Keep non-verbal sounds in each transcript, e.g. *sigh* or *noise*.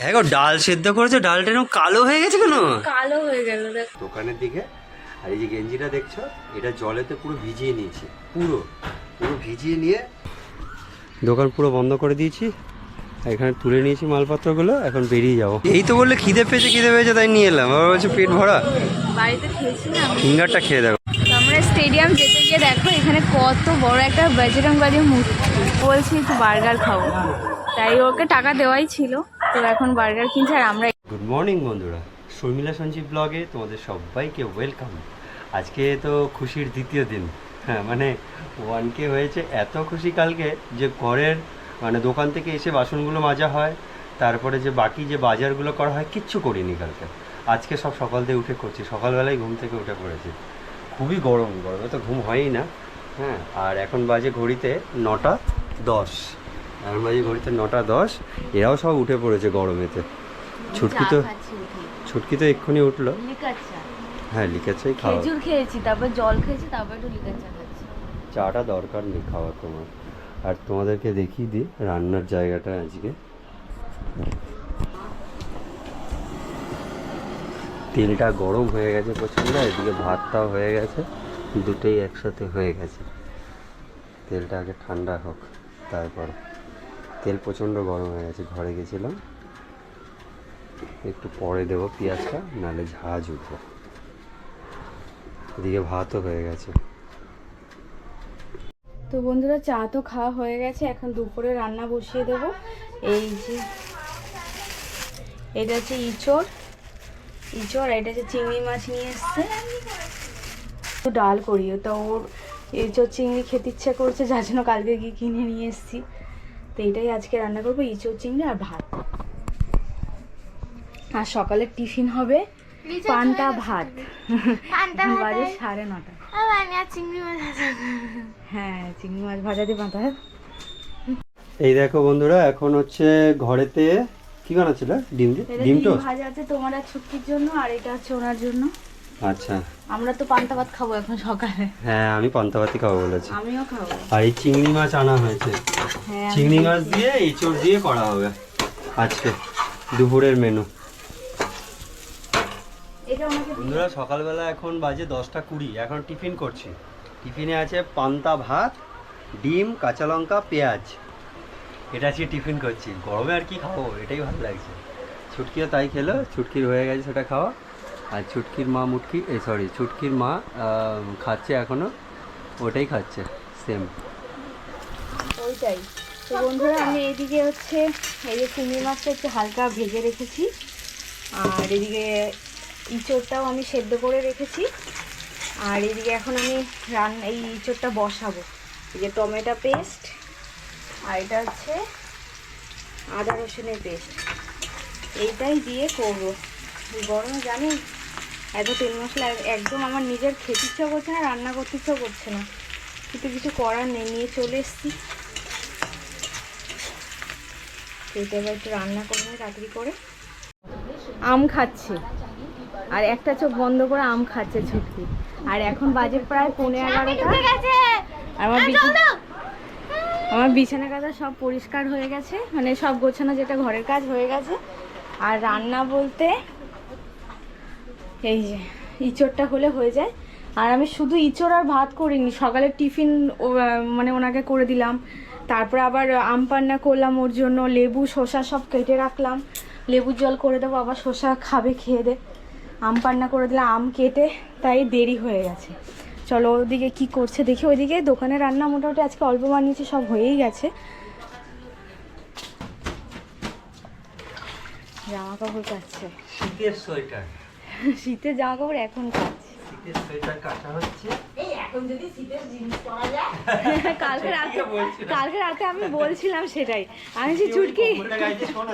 হ্যাঁ গো ডাল সেদ্ধ করেছ ডালটা এরকম কালো হয়ে গেছে কেন? কালো হয়ে গেল দোকানের দিকে আর এই যে গেঞ্জিটা দেখছ এটা জলেতে পুরো ভিজিয়ে নিয়েছি পুরো পুরো ভিজিয়ে নিয়ে। দোকান পুরো বন্ধ করে দিয়েছি এখানে তুলে নিয়েছি মালপত্রগুলো এখন বেরিয়ে যাব। এই তো বললে খিদে পেয়েছে খিদে পেয়েছে তাই নিয়ে এলাম। আবার বলছে পেট ভরা। বাড়িতে খেয়েছিলাম। ফিঙ্গারটা খেয়ে দেখো। তো আমরা স্টেডিয়াম যেতে গিয়ে দেখো এখানে কত বড় একটা বজরংবালির মূর্তি। বলছি একটু বার্গার খাব তাই ওকে টাকা দেওয়াই ছিল। তো এখন বার্গার কিনছে আর আমরা গুড মর্নিং বন্ধুরা। শর্মিলা সঞ্জীব ব্লগে তোমাদের সবাইকে ওয়েলকাম আজকে তো খুশির দ্বিতীয় দিন। হ্যাঁ মানে ওয়ানকে হয়েছে এত খুশি কালকে যে ঘরের মানে দোকান থেকে এসে বাসনগুলো মাজা হয়, তারপরে যে বাকি যে বাজারগুলো করা হয়, কিচ্ছু করিনি কালকে। আজকে সব সকাল দিয়ে উঠে করছি, সকালবেলায় ঘুম থেকে উঠে পড়েছি। খুবই গরম, গরমে তো ঘুম হয়ই না। হ্যাঁ আর এখন বাজে ঘড়িতে নটা দশ। এখন বাজে ঘড়িতে নটা দশ এরাও সব উঠে পড়েছে গরমেতে। ছুটকি তো ছুটকি তো এক্ষুনি উঠল। হ্যাঁ লিখেছে খাওয়া। খেজুর খেয়েছি তারপর জল খেয়েছি তারপর একটু লিকার চা খাচ্ছি। চাটা দরকার নেই খাওয়া তোমার। আর তোমাদেরকে দেখিয়ে দিই রান্নার জায়গাটা আজকে। তেলটা গরম হয়ে গেছে প্রচণ্ড এদিকে ভাতটাও হয়ে গেছে দুটোই একসাথে হয়ে গেছে। তেলটা আগে ঠান্ডা হোক তারপর। তেল প্রচণ্ড গরম হয়ে গেছে, ঘরে গেছিলাম। একটু পরে দেবো পেঁয়াজটা, নাহলে ঝাঁজ উঠবে। এদিকে ভাতও হয়ে গেছে। তো বন্ধুরা, চা তো খাওয়া হয়ে গেছে, এখন দুপুরে রান্না বসিয়ে দেব। এই যে, এটা হচ্ছে ইঁচড়। ইঁচড়, এটা হচ্ছে চিংড়ি মাছ নিয়ে এসছে। ডাল করিও, তো ওর ইঁচড় চিংড়ি খেতে ইচ্ছে করছে, যার জন্য কালকে গিয়ে কিনে নিয়ে এসেছি। তো এটাই আজকে রান্না করব ইঁচড় চিংড়ি আর ভাত। আর সকালের টিফিন হবে পান্তা ভাত। বাজে সাড়ে নটা। হ্যাঁ চিংড়ি মাছ ভাজা দিয়ে পান্তা ভাত। এই দেখো বন্ধুরা এখন হচ্ছে ঘরেতে কি বানাচ্ছিল? ডিম ডিম ডিম টোস্ট? ভাজা আছে তোমার আর ছুটির জন্য আর এটা হচ্ছে ওনার জন্য। আচ্ছা। আমরা তো পান্তা ভাত খাব এখন সকালে। হ্যাঁ আমি পান্তাবাতি খাব বলেছি। আমিও খাব। আর এই চিংড়ি মাছ আনা হয়েছে। হ্যাঁ চিংড়ি মাছ দিয়ে এঁচড় দিয়ে করা হবে আজকে দুপুরের মেনু বন্ধুরা সকালবেলা এখন বাজে দশটা কুড়ি। এখন টিফিন করছি। টিফিনে আছে পান্তা ভাত ডিম কাঁচা লঙ্কা পেঁয়াজ। এটা আজকে টিফিন করছি। গরমে আর কি খাব? এটাই ভালো লাগছে। ছুটকিও তাই খেলো ছুটকির হয়ে গেছে সেটা খাওয়া। আর ছুটকির মা মুটকি এই সরি ছুটকির মা খাচ্ছে এখনও, ওটাই খাচ্ছে সেম ওইটাই। তো বন্ধুরা, আমি এইদিকে হচ্ছে, এই যে চিংড়ি মাছটা একটু হালকা ভেজে রেখেছি, আর এদিকে ইঁচড়টাও আমি সেদ্ধ করে রেখেছি, আর এদিকে এখন আমি রান, এই ইঁচড়টা বসাবো। এই যে টমেটো পেস্ট, আর এটা হচ্ছে আদা রসুনের পেস্ট। এইটাই দিয়ে করব। গরমে জানি এত তেল মশলা একদম আমার নিজের খেতে ইচ্ছা করছে না রান্না করতে ইচ্ছা করছে না। কিন্তু কিছু করার নেই নিয়ে চলে এসছি। এটা এবার একটু রান্না করে নিই তাড়াতাড়ি করে। আম খাচ্ছে। আর একটা চোখ বন্ধ করে আম খাচ্ছে ছুটকি আর এখন বাজে প্রায় পৌনে এগারোটা। আর আমার বিছানা আমার বিছানা কাটা সব পরিষ্কার হয়ে গেছে। মানে সব গোছানো যেটা ঘরের কাজ হয়ে গেছে। আর রান্না বলতে এই যে, ইঁচড়টা হলে হয়ে যায়। আর আমি শুধু ইঁচড় আর ভাত করিনি, সকালে টিফিন মানে ওনাকে করে দিলাম। তারপরে আবার আম পান্না করলাম ওর জন্য, লেবু, শসা সব কেটে রাখলাম। লেবুর জল করে দেবো, আবার শসা খাবে, খেয়ে দে। আম পান্না করে দিলাম, আম কেটে তাই দেরি হয়ে গেছে। চলো ওদিকে কি করছে দেখি, ওইদিকে দোকানে রান্না মোটামুটি আজকে অল্প বানিয়েছে, সব হয়েই গেছে। জামা কাপড় কাচ্ছে। শীতের সোয়েটার। *laughs* শীতের জামা কাপড় এখন কাচ্ছে শীতের সোয়েটার কাটা হচ্ছে। *laughs* কালকে রাতে কালকে রাতে আমি বলছিলাম সেটাই। আমি যে চুটকি।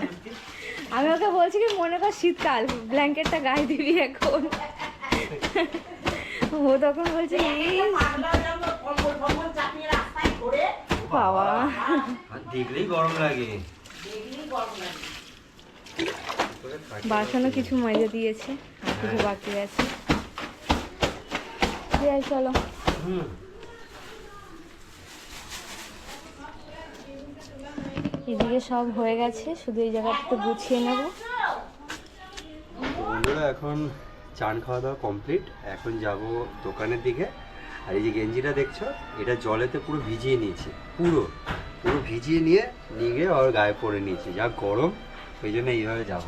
*laughs* আমি ওকে বলছি কি মনে কর শীতকাল ব্ল্যাঙ্কেটটা গায়ে দিবি এখন। ও তখন বলছে "এই, বাবা। আর দেখলেই গরম লাগে। বাসনও কিছু মজা দিয়েছে আর কিছু বাকি আছে। চলো। এদিকে সব হয়ে গেছে শুধু এই জায়গাটা গুছিয়ে নেব। বন্ধুরা এখন চান খাওয়া দাওয়া কমপ্লিট। এখন যাব দোকানের দিকে। আর এই যে গেঞ্জিটা দেখছ এটা জলেতে পুরো ভিজিয়ে নিয়েছি। পুরো পুরো ভিজিয়ে নিয়ে নিয়ে গিয়ে ওর গায়ে পরে নিয়েছি। যা গরম ওই জন্য এইভাবে যাব।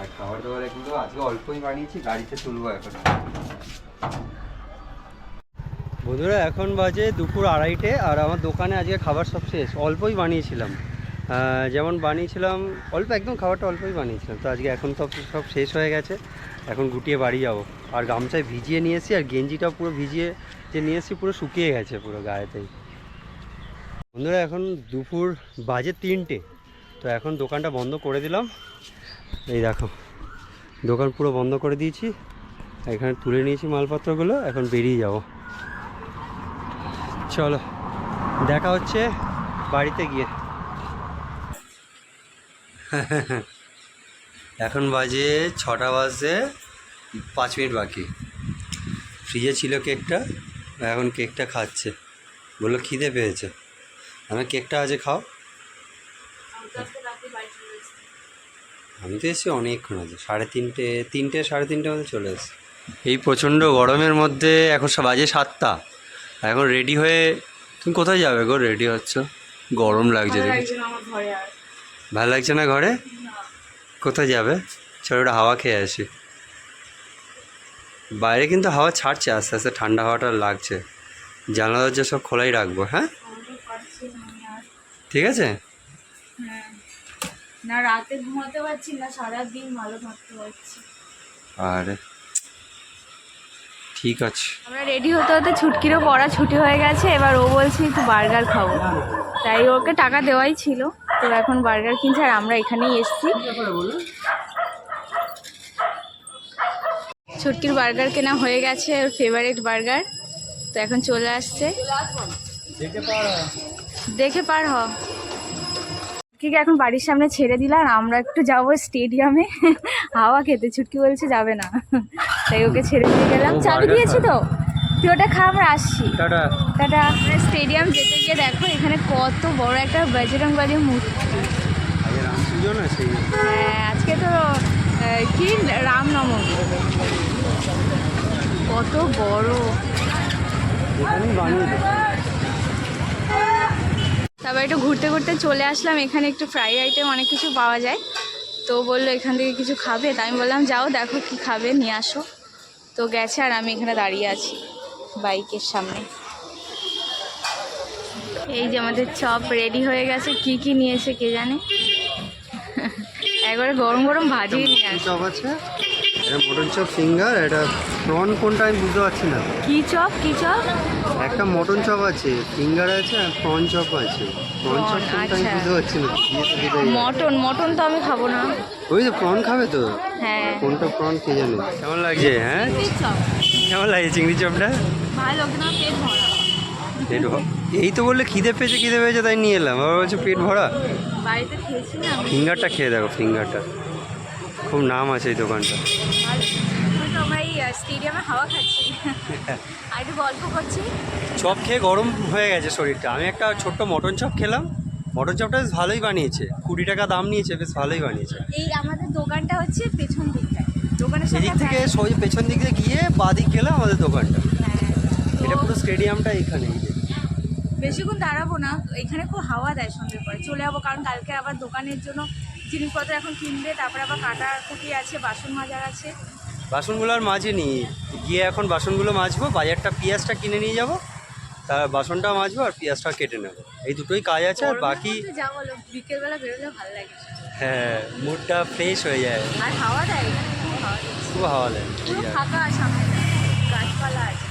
আর খাবার দাবার আজকে অল্পই বানিয়েছি, গাড়িতে তুলবো এখন। বন্ধুরা, এখন বাজে দুপুর আড়াইটে আর আমার দোকানে আজকে খাবার সব শেষ। অল্পই বানিয়েছিলাম। যেমন বানিয়েছিলাম, অল্প একদম খাবারটা অল্পই বানিয়েছিলাম। তো আজকে এখন তো সব শেষ হয়ে গেছে। এখন গুটিয়ে বাড়ি যাব। আর গামছায় ভিজিয়ে নিয়ে এসেছি, আর গেঞ্জিটাও পুরো ভিজিয়ে যে নিয়ে এসেছি, পুরো শুকিয়ে গেছে পুরো গায়েতেই। বন্ধুরা, এখন দুপুর বাজে তিনটে। তো এখন দোকানটা বন্ধ করে দিলাম। এই দেখো, দোকান পুরো বন্ধ করে দিয়েছি। এখানে তুলে নিয়েছি মালপত্রগুলো, এখন বেরিয়ে যাব। চলো, দেখা হচ্ছে বাড়িতে গিয়ে। *laughs* এখন বাজে ছটা বাজে পাঁচ মিনিট বাকি। ফ্রিজে ছিল কেকটা, এখন কেকটা খাচ্ছে। বলল খিদে পেয়েছে। আমি কেকটা আজকে খাও। আমি তো এসেছি অনেকক্ষণ আছে সাড়ে তিনটে তিনটে সাড়ে তিনটে মধ্যে চলে এসেছি। এই প্রচণ্ড গরমের মধ্যে এখন সব বাজে সাতটা এখন রেডি হয়ে তুমি কোথায় যাবে গো? রেডি হচ্ছ? গরম লাগছে ভালো লাগছে না ঘরে কোথায় যাবে? চলো ওটা হাওয়া খেয়ে আসি। বাইরে কিন্তু হাওয়া ছাড়ছে আস্তে আস্তে ঠান্ডা হাওয়াটা লাগছে। জানলা দরজা সব খোলাই রাখব হ্যাঁ? ঠিক আছে? হ্যাঁ। না রাতে ঘুমাতে পারছি না সারাদিন ভালো থাকতে পারছি। আরে ঠিক আছে। আমরা রেডি হতে হতে ছুটকিরও পড়া ছুটি হয়ে গেছে এবার ও বলছে একটু বার্গার খাব। তাই ওকে টাকা দেওয়াই ছিল। তো এখন বার্গার কিনছে আর আমরা এখানেই এসছি। ছুটকির বার্গার কেনা হয়ে গেছে ওর ফেভারিট বার্গার। তো এখন চলে আসছে। দেখে পার হ। কি এখন বাড়ির সামনে ছেড়ে দিলাম আমরা একটু যাব স্টেডিয়ামে। হাওয়া খেতে ছুটকি বলছে যাবে না। তাই ওকে ছেড়ে দিয়ে গেলাম। চাবি দিয়েছি তো? তুই ওটা খা আমরা আসছি। টাটা। স্টেডিয়াম যেতে গিয়ে দেখো এখানে কত বড় একটা বজরং বালি মূর্তি। হ্যাঁ আজকে তো কি? রামনবমী কত বড়। তারপর একটু ঘুরতে ঘুরতে চলে আসলাম। এখানে একটু ফ্রাই আইটেম অনেক কিছু পাওয়া যায়। তো বলল, এখান থেকে কিছু খাবে? তাই আমি বললাম, যাও, দেখো কি খাবে, নিয়ে আসো। তো গেছে আর আমি এখানে দাঁড়িয়ে আছি বাইকের সামনে। এই যে আমাদের চপ রেডি হয়ে গেছে। কি কি নিয়েছে কে জানে? *laughs* একবারে গরম গরম ভাজিয়ে নিয়ে আসে এটা মটন চপ ফিঙ্গার এটা প্রন কোনটা আমি বুঝতে পারছি না। কি চপ কি চপ একটা মটন চপ আছে ফিঙ্গার আছে আর প্রন চপ আছে। প্রন চপ কোনটা আমি। বুঝতে পারছি না। মটন মটন তো আমি খাব না। ওই তো প্রন খাবে তো? হ্যাঁ। কোনটা প্রন কে জানে? কেমন লাগছে হ্যাঁ? কেমন লাগছে চিংড়ি চপটা ভালো না পেট ভরা। পেট ভরা? এই তো বললে খিদে পেয়েছে খিদে পেয়েছে তাই নিয়ে এলাম। আবার বলছে পেট ভরা? বাড়িতে খেয়েছি না ফিঙ্গারটা খেয়ে দেখো ফিঙ্গারটা। খুব নাম আছে এই দোকানটা। তো আমরা এই স্টেডিয়ামে হাওয়া খাচ্ছি। *laughs* আর একটু গল্প করছি। চপ খেয়ে গরম হয়ে গেছে শরীরটা। আমি একটা ছোট্ট মটন চপ খেলাম। মটন চপটা বেশ ভালোই বানিয়েছে। কুড়ি টাকা দাম নিয়েছে বেশ ভালোই বানিয়েছে। এই আমাদের দোকানটা হচ্ছে পেছন দিকটায়। দোকানের সেদিক থেকে পেছন দিক দিয়ে গিয়ে বাদিক গেলে আমাদের দোকানটা। হ্যাঁ, এটা পুরো স্টেডিয়ামটা এখানে। বেশিক্ষণ দাঁড়াবো না। এখানে খুব হাওয়া দেয় সন্ধ্যের পরে। চলে যাব কারণ কালকে আবার দোকানের জন্য জিনিসপত্র এখন কিনবে তারপরে আবার কাটা কুটি আছে বাসন মাজার আছে। বাসনগুলো আর মাজিনি গিয়ে এখন বাসনগুলো মাজবো বাজারটা পেঁয়াজটা কিনে নিয়ে যাব তার বাসনটা মাজবো আর পেঁয়াজটা কেটে নেব। এই দুটোই কাজ আছে আর বাকি বিকেলবেলা বেরোলে ভালো লাগে। হ্যাঁ মুডটা ফ্রেশ হয়ে যায়। আর হাওয়া দেয়? খুব হাওয়া লাগে ফাঁকা সামনে। গাছপালা আছে।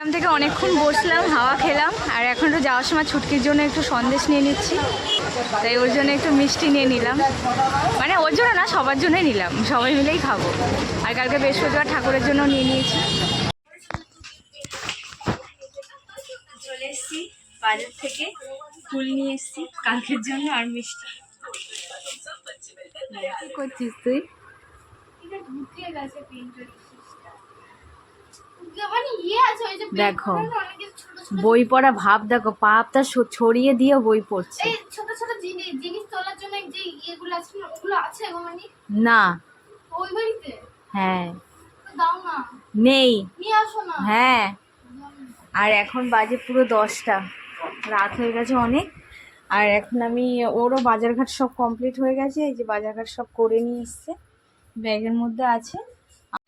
এখান থেকে অনেকক্ষণ বসলাম হাওয়া খেলাম আর এখন তো যাওয়ার সময় ছুটকির জন্য একটু সন্দেশ নিয়ে নিচ্ছি। তাই ওর জন্য একটু মিষ্টি নিয়ে নিলাম। মানে ওর জন্য না সবার জন্যই নিলাম। সবাই মিলেই খাব। আর কালকে বৃহস্পতিবার ঠাকুরের জন্য নিয়ে নিয়েছি। চলে এসেছি বাজার থেকে ফুল নিয়ে এসেছি কালকের জন্য আর মিষ্টি। করছিস তুই ইয়ে আছে ওই যে দেখো। বই পড়া ভাব দেখো পাপটা ছড়িয়ে দিয়ে বই পড়ছে। ছোট ছোট জিনিস জিনিস তোলার জন্য যে ইয়েগুলো আছে না, ওগুলো আছে গোমানি না। ওই বাড়িতে? হ্যাঁ। দাও না। নেই। নিয়ে আসো না। হ্যাঁ। আর এখন বাজে পুরো দশটা। রাত হয়ে গেছে অনেক। আর এখন আমি ওরও বাজারঘাট সব কমপ্লিট হয়ে গেছে। এই যে বাজারঘাট সব করে নিয়ে এসছে। ব্যাগের মধ্যে আছে।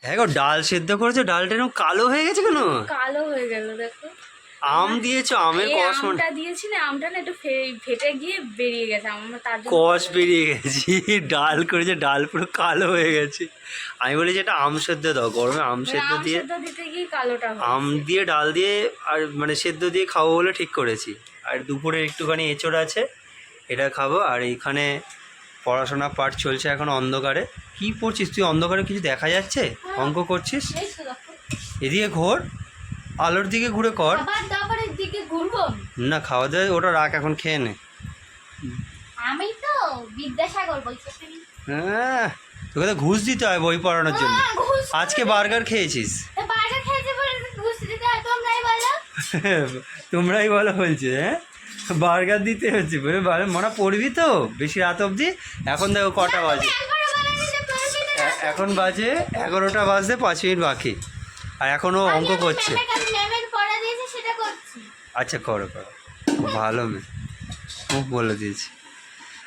হ্যাঁ গো ডাল সেদ্ধ করেছ ডালটা এরকম কালো হয়ে গেছে কেন? কালো হয়ে গেল দেখো। আম দিয়েছ আমের কষ আমটা দিয়েছি না আমটা না একটু ফেটে গিয়ে বেরিয়ে গেছে আমার তার জন্য কষ বেরিয়ে গেছি ডাল করেছে ডাল পুরো কালো হয়ে গেছে। আমি বলি যে এটা আম সেদ্ধ দাও গরমে আম মানে সেদ্ধ দিয়ে দিতে গিয়ে কালোটা আম দিয়ে ডাল দিয়ে আর মানে সেদ্ধ দিয়ে খাব বলে ঠিক করেছি। আর দুপুরে একটুখানি এঁচড় আছে এটা খাব আর এইখানে পড়াশোনা পাঠ চলছে এখন অন্ধকারে। কি পড়ছিস? তুই অন্ধকারে কিছু দেখা যাচ্ছে? অঙ্ক করছিস? এদিকে ঘোর আলোর দিকে ঘুরে কর। না খাওয়া দাওয়া ওটা রাখ এখন খেয়ে নে। আমি তো বিদ্যাসাগর হ্যাঁ তোকে তো ঘুষ দিতে হয় বই পড়ানোর জন্য। হ্যাঁ, আজকে বার্গার খেয়েছিস? হয় তোমরাই বলো। তোমরাই বলো বলছে হ্যাঁ? বার্গার দিতে হচ্ছে মনে পড়বি তো? বেশি রাত অবধি? এখন দেখো কটা বাজে। এখন বাজে এগারোটা বাজতে পাঁচ মিনিট বাকি। আর এখনও অঙ্ক করছি। আচ্ছা করো করো। ভালো মেয়ে খুব বলে দিয়েছি।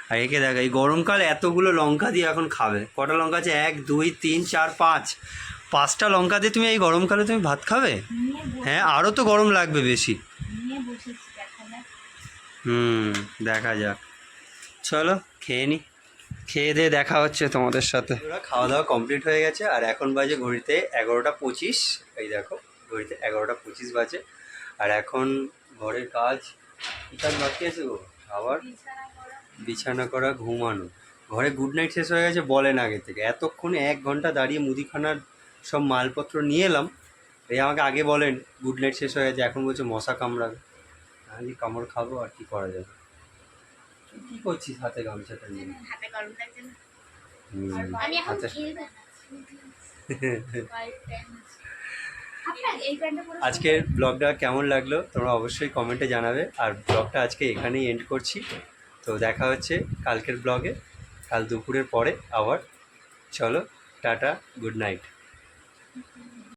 আর একে দেখ এই গরমকাল এতগুলো লঙ্কা দিয়ে এখন খাবে। কটা লঙ্কা আছে? এক দুই তিন চার পাঁচ। পাঁচটা লঙ্কা দিয়ে তুমি এই গরমকালে তুমি ভাত খাবে? হ্যাঁ আরও তো গরম লাগবে বেশি নিয়ে বসেছি দেখা যাক। হুম, দেখা যাক। চলো, খেয়ে নি। খেয়ে দিয়ে দেখা হচ্ছে তোমাদের সাথে। খাওয়া দাওয়া কমপ্লিট হয়ে গেছে, আর এখন বাজে ঘড়িতে এগারোটা পঁচিশ। এই দেখো, ঘড়িতে এগারোটা পঁচিশ বাজে। আর এখন ঘরের কাজ কাজ বাকি আছে গো? আবার বিছানা করা, ঘুমানো। ঘরে গুড নাইট শেষ হয়ে গেছে বলেন আগে থেকে। এতক্ষণে এক ঘণ্টা দাঁড়িয়ে মুদিখানার সব মালপত্র নিয়ে এলাম। এই আমাকে আগে বলেন গুড নাইট শেষ হয়ে গেছে, এখন বলছে মশা কামড়াবে। আমি কামড় খাব আর কি করা যাবে? কি করছিস হাতে গামছাটা নিয়ে? হাতে গরম লাগছে আমি এখন আজকের ব্লগটা কেমন লাগল তোমরা অবশ্যই কমেন্টে জানাবে। আর ব্লগটা আজকে এখানেই এন্ড করছি। তো দেখা হচ্ছে কালকের ব্লগে। কাল দুপুরের পরে আবার। চলো টাটা গুড নাইট